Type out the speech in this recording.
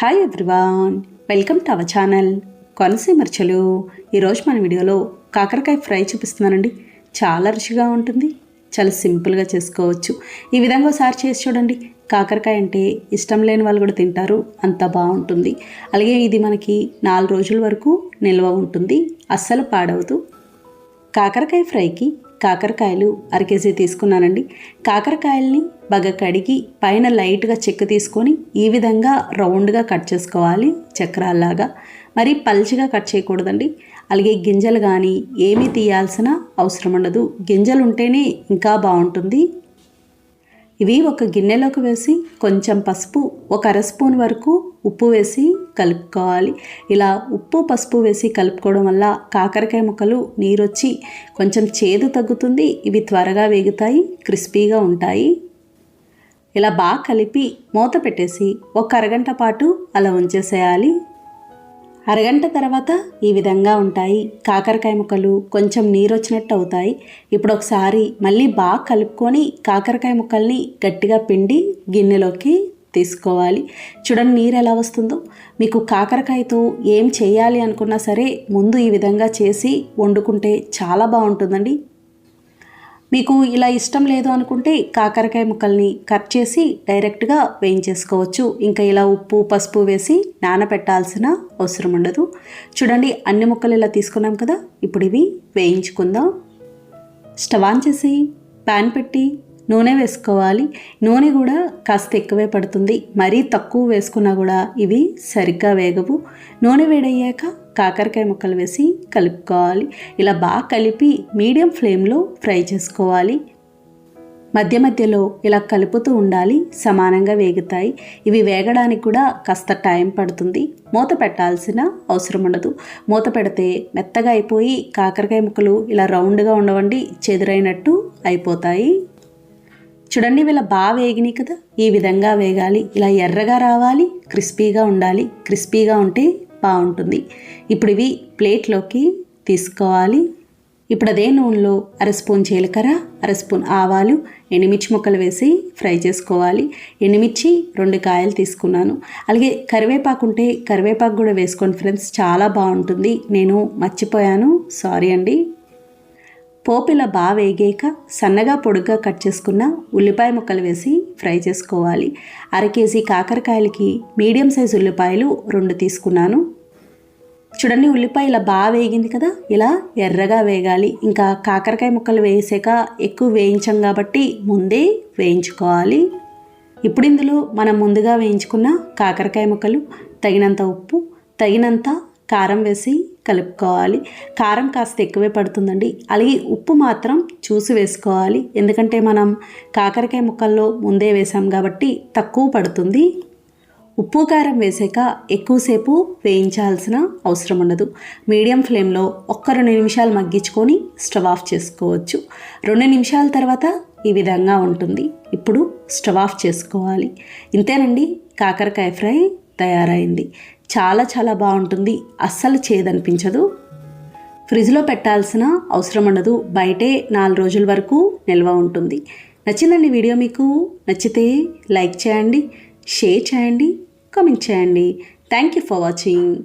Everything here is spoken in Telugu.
Hi everyone welcome to our channel కొనసీమర్చలు ఈరోజు మన వీడియోలో కాకరకాయ ఫ్రై చూపిస్తున్నానండి. చాలా రుచిగా ఉంటుంది. చాలా సింపుల్గా చేసుకోవచ్చు. ఈ విధంగా ఒకసారి చేసి చూడండి. కాకరకాయ అంటే ఇష్టం లేని వాళ్ళు కూడా తింటారు. అంత బాగుంటుంది. అలాగే ఇది మనకి నాలుగు రోజుల వరకు నిల్వ ఉంటుంది. అస్సలు పాడవదు. కాకరకాయ ఫ్రైకి కాకరకాయలు అర కేజీ తీసుకున్నానండి. కాకరకాయల్ని బాగా కడిగి పైన లైట్గా చెక్క తీసుకొని ఈ విధంగా రౌండ్గా కట్ చేసుకోవాలి చక్రాల్లాగా. మరి పల్చిగా కట్ చేయకూడదండి. అలాగే గింజలు కానీ ఏమీ తీయాల్సిన అవసరం ఉండదు. గింజలు ఉంటేనే ఇంకా బాగుంటుంది. ఇవి ఒక గిన్నెలోకి వేసి కొంచెం పసుపు ఒక అర స్పూన్ వరకు ఉప్పు వేసి కలుపుకోవాలి. ఇలా ఉప్పు పసుపు వేసి కలుపుకోవడం వల్ల కాకరకాయ ముక్కలు నీరొచ్చి కొంచెం చేదు తగ్గుతుంది. ఇవి త్వరగా వేగుతాయి క్రిస్పీగా ఉంటాయి. ఇలా బాగా కలిపి మూత పెట్టేసి ఒక అరగంట పాటు అలా ఉంచేసేయాలి. అరగంట తర్వాత ఈ విధంగా ఉంటాయి. కాకరకాయ ముక్కలు కొంచెం నీరు వచ్చినట్టు అవుతాయి. ఇప్పుడు ఒకసారి మళ్ళీ బాగా కలుపుకొని కాకరకాయ ముక్కల్ని గట్టిగా పిండి గిన్నెలోకి తీసుకోవాలి. చూడండి నీరు ఎలా వస్తుందో. మీకు కాకరకాయతో ఏం చేయాలి అనుకున్నా సరే ముందు ఈ విధంగా చేసి వండుకుంటే చాలా బాగుంటుందండి. మీకు ఇలా ఇష్టం లేదు అనుకుంటే కాకరకాయ ముక్కల్ని కట్ చేసి డైరెక్ట్గా వేయించేసుకోవచ్చు. ఇంకా ఇలా ఉప్పు పసుపు వేసి నానబెట్టాల్సిన అవసరం ఉండదు. చూడండి అన్ని ముక్కలు ఇలా తీసుకున్నాం కదా. ఇప్పుడు ఇవి వేయించుకుందాం. స్టవ్ ఆన్ చేసి ప్యాన్ పెట్టి నూనె వేసుకోవాలి. నూనె కూడా కాస్త ఎక్కువే పడుతుంది. మరీ తక్కువ వేసుకున్నా కూడా ఇవి సరిగ్గా వేగవు. నూనె వేడయ్యాక కాకరకాయ ముక్కలు వేసి కలుపుకోవాలి. ఇలా బాగా కలిపి మీడియం ఫ్లేమ్లో ఫ్రై చేసుకోవాలి. మధ్య మధ్యలో ఇలా కలుపుతూ ఉండాలి. సమానంగా వేగుతాయి. ఇవి వేగడానికి కూడా కాస్త టైం పడుతుంది. మూత పెట్టాల్సిన అవసరం ఉండదు. మూత పెడితే మెత్తగా అయిపోయి కాకరకాయ ముక్కలు ఇలా రౌండ్గా ఉండవండి. చెదురైనట్టు అయిపోతాయి. చూడండి వీళ్ళ బాగా వేగినాయి కదా ఈ విధంగా వేగాలి ఇలా ఎర్రగా రావాలి క్రిస్పీగా ఉండాలి క్రిస్పీగా ఉంటే బాగుంటుంది. ఇప్పుడు ఇవి ప్లేట్లోకి తీసుకోవాలి. ఇప్పుడు అదే నూనెలో అర స్పూన్ జీలకర్ర అర స్పూన్ ఆవాలు ఎండుమిర్చి ముక్కలు వేసి ఫ్రై చేసుకోవాలి. ఎండుమిర్చి రెండు కాయలు తీసుకున్నాను. అలాగే కరివేపాకు ఉంటే కరివేపాకు కూడా వేసుకోండి ఫ్రెండ్స్ చాలా బాగుంటుంది. నేను మర్చిపోయాను సారీ అండి. పోపు ఇలా బాగా సన్నగా పొడుగ్గా కట్ చేసుకున్న ఉల్లిపాయ ముక్కలు వేసి ఫ్రై చేసుకోవాలి. అర కేజీ కాకరకాయలకి మీడియం సైజ్ ఉల్లిపాయలు రెండు తీసుకున్నాను. చూడండి ఉల్లిపాయ ఇలా బాగా వేగింది కదా? ఇలా ఎర్రగా వేగాలి. ఇంకా కాకరకాయ ముక్కలు వేసాక ఎక్కువ వేయించాం కాబట్టి ముందే వేయించుకోవాలి. ఇప్పుడు ఇందులో మనం ముందుగా వేయించుకున్న కాకరకాయ ముక్కలు తగినంత ఉప్పు తగినంత కారం వేసి కలుపుకోవాలి. కారం కాస్త ఎక్కువే పడుతుందండి. అలాగే ఉప్పు మాత్రం చూసి వేసుకోవాలి. ఎందుకంటే మనం కాకరకాయ ముక్కల్లో ముందే వేసాం కాబట్టి తక్కువ పడుతుంది. ఉప్పు కారం వేసాక ఎక్కువసేపు వేయించాల్సిన అవసరం ఉండదు. మీడియం ఫ్లేమ్లో ఒక్క రెండు నిమిషాలు మగ్గించుకొని స్టవ్ ఆఫ్ చేసుకోవచ్చు. రెండు నిమిషాల తర్వాత ఈ విధంగా ఉంటుంది. ఇప్పుడు స్టవ్ ఆఫ్ చేసుకోవాలి. ఇంతేనండి. కాకరకాయ ఫ్రై తయారైంది. చాలా చాలా బాగుంటుంది. అస్సలు చేదనిపించదు. ఫ్రిడ్జ్లో పెట్టాల్సిన అవసరం ఉండదు. బయటే నాలుగు రోజుల వరకు నిల్వ ఉంటుంది. నచ్చిందండి వీడియో మీకు? నచ్చితే లైక్ చేయండి షేర్ చేయండి కామెంట్ చేయండి. Thank you for watching.